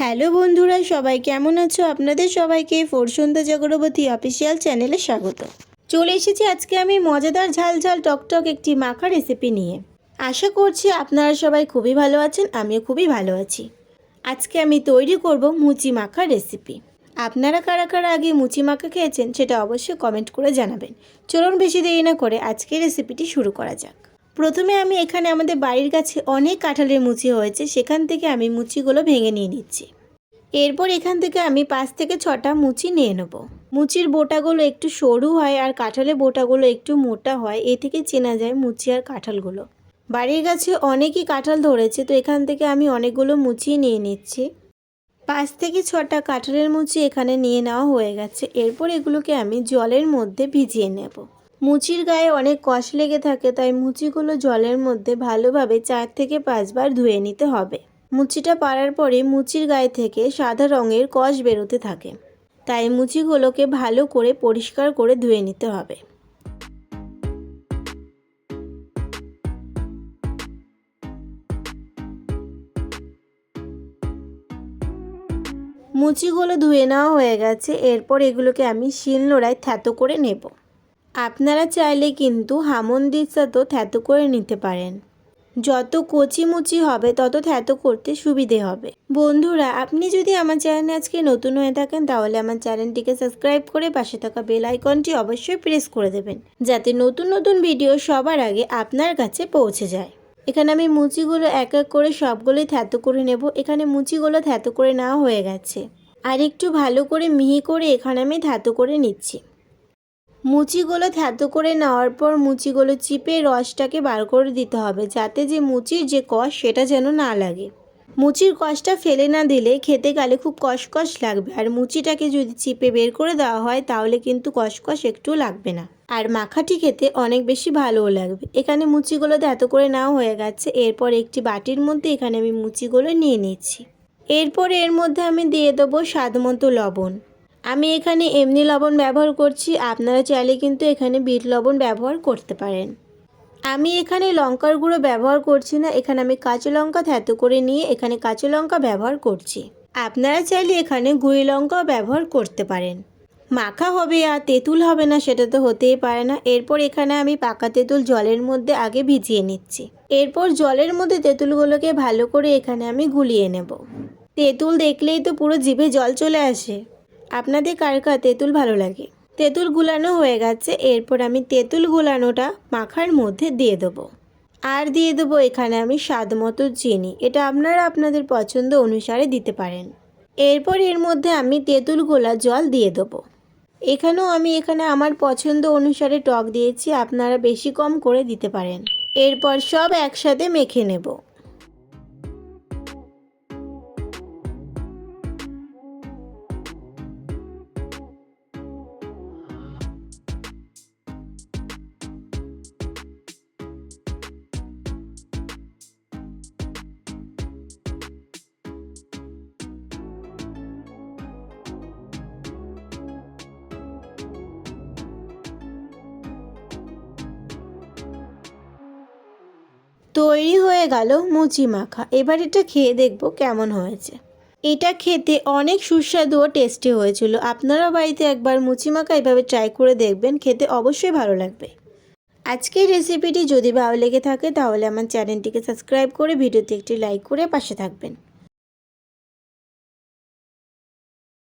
Hello বন্ধুরা, সবাই কেমন আছো? আপনাদের সবাইকে ফোরসন্ধ্যা চক্রবর্তী অফিসিয়াল চ্যানেলে স্বাগত। চলে এসেছি আজকে আমি মজাদার ঝাল ঝাল টকটক একটি মাখা রেসিপি নিয়ে। আশা করছি আপনারা সবাই খুবই ভালো আছেন, আমিও খুবই ভালো আছি। আজকে আমি তৈরি করব মুচি মাখা রেসিপি আপনারা কারা কারা আগে মুচি মাখা খেয়েছেন, সেটা অবশ্যই কমেন্ট করে জানাবেন। চলুন বেশি দেরি না করে আজকে রেসিপিটি শুরু করা যাক। প্রথমে আমি এখানে আমাদের বাড়ির কাছে অনেক কাঁঠালের মুচি হয়েছে, সেখান থেকে আমি মুচিগুলো ভেঙে নিয়ে নিচ্ছি। এরপর এখান থেকে আমি পাঁচ থেকে ছটা মুচি নিয়ে নেব। মুচির বোটাগুলো একটু সরু হয় আর কাঁঠালের বোটাগুলো একটু মোটা হয়, এ থেকে চেনা যায় মুচি আর কাঁঠালগুলো। বাড়ির কাছে অনেকই কাঁঠাল ধরেছে, তো এখান থেকে আমি অনেকগুলো মুচি নিয়ে নিচ্ছি। পাঁচ থেকে ছটা কাঁঠালের মুচি এখানে নিয়ে নেওয়া হয়ে গেছে, এরপর এগুলোকে আমি জলের মধ্যে ভিজিয়ে নেব। মুচির গায়ে অনেক কষ লেগে থাকে, তাই মুচিগুলো জলের মধ্যে ভালোভাবে চার থেকে পাঁচবার ধুয়ে নিতে হবে। মুচিটা পাড়ার পরে মুচির গায়ে থেকে সাদা রঙের কষ বেরোতে থাকে, তাই মুচিগুলোকে ভালো করে পরিষ্কার করে ধুয়ে নিতে হবে। মুচিগুলো ধুয়ে নেওয়া হয়ে গেছে, এরপর এগুলোকে আমি শিলনোড়ায় থ্যাতো করে নেব। আপনারা চাইলে কিন্তু হামন্দির সাথেও থ্যাতো করে নিতে পারেন। যত কচি মুচি হবে, তত থ্যাতো করতে সুবিধে হবে। বন্ধুরা, আপনি যদি আমার চ্যানেলে আজকে নতুন হয়ে থাকেন, তাহলে আমার চ্যানেলটিকে সাবস্ক্রাইব করে পাশে থাকা বেল আইকনটি অবশ্যই প্রেস করে দেবেন, যাতে নতুন নতুন ভিডিও সবার আগে আপনার কাছে পৌঁছে যায়। এখানে আমি মুচিগুলো এক এক করে সবগুলোই থ্যাতো করে নেব। এখানে মুচিগুলো থ্যাতো করে নেওয়া হয়ে গেছে। আর একটু ভালো করে মিহি করে এখানে আমি থ্যাতো করে নিচ্ছি। মুচিগুলো থ্যাতো করে নেওয়ার পর মুচিগুলো চিপে রসটাকে বার করে দিতে হবে, যাতে যে মুচির যে কষ সেটা যেন না লাগে। মুচির কষটা ফেলে না দিলে খেতে গেলে খুব কষকষ লাগবে, আর মুচিটাকে যদি চিপে বের করে দেওয়া হয় তাহলে কিন্তু কষকষ একটু লাগবে না। আর মাখাটি খেতে অনেক বেশি ভালোও লাগবে। এখানে মুচিগুলো এত করে নাও হয়ে গেছে, এরপর একটি বাটির মধ্যে এখানে আমি মুচিগুলো নিয়ে নিচ্ছি। এরপর এর মধ্যে আমি দিয়ে দেবো স্বাদ মতো লবণ। আমি এখানে এমনি লবণ ব্যবহার করছি, আপনারা চাইলে কিন্তু এখানে বিট লবণ ব্যবহার করতে পারেন। আমি এখানে লঙ্কার গুঁড়ো ব্যবহার করছি না, এখানে আমি কাঁচা লঙ্কা থ্যাতো করে নিয়ে এখানে কাঁচা লঙ্কা ব্যবহার করছি। আপনারা চাইলে এখানে গুঁড়ি লঙ্কাও ব্যবহার করতে পারেন। মাখা হবে আর তেঁতুল হবে না, সেটা তো হতেই পারে না। এরপর এখানে আমি পাকা তেঁতুল জলের মধ্যে আগে ভিজিয়ে নিচ্ছি। এরপর জলের মধ্যে তেঁতুলগুলোকে ভালো করে এখানে আমি গুলিয়ে নেব। তেঁতুল দেখলেই তো পুরো জিভে জল চলে আসে। আপনাদের কার কার তেঁতুল ভালো লাগে? তেঁতুল গুলানো হয়ে গেছে, এরপর আমি তেঁতুল গুলানোটা মাখার মধ্যে দিয়ে দেবো। আর দিয়ে দেবো এখানে আমি স্বাদ মতো চিনি, এটা আপনারা আপনাদের পছন্দ অনুসারে দিতে পারেন। এরপর এর মধ্যে আমি তেঁতুল গোলা জল দিয়ে দেবো। এখানেও আমি এখানে আমার পছন্দ অনুসারে টক দিয়েছি, আপনারা বেশি কম করে দিতে পারেন। এরপর সব একসাথে মেখে নেব। তৈরি হয়ে গেল মুচি মাখা। এবার এটা খেয়ে দেখব কেমন হয়েছে। এটা খেতে অনেক সুস্বাদু ও টেস্টি হয়েছিল। আপনারা বাড়িতে একবার মুচি মাখা এভাবে ট্রাই করে দেখবেন। খেতে অবশ্যই ভালো লাগবে। আজকের রেসিপিটি যদি ভালো লেগে থাকে তাহলে আমার চ্যানেলটিকে সাবস্ক্রাইব করে, ভিডিওতে একটি লাইক করে পাশে থাকবেন।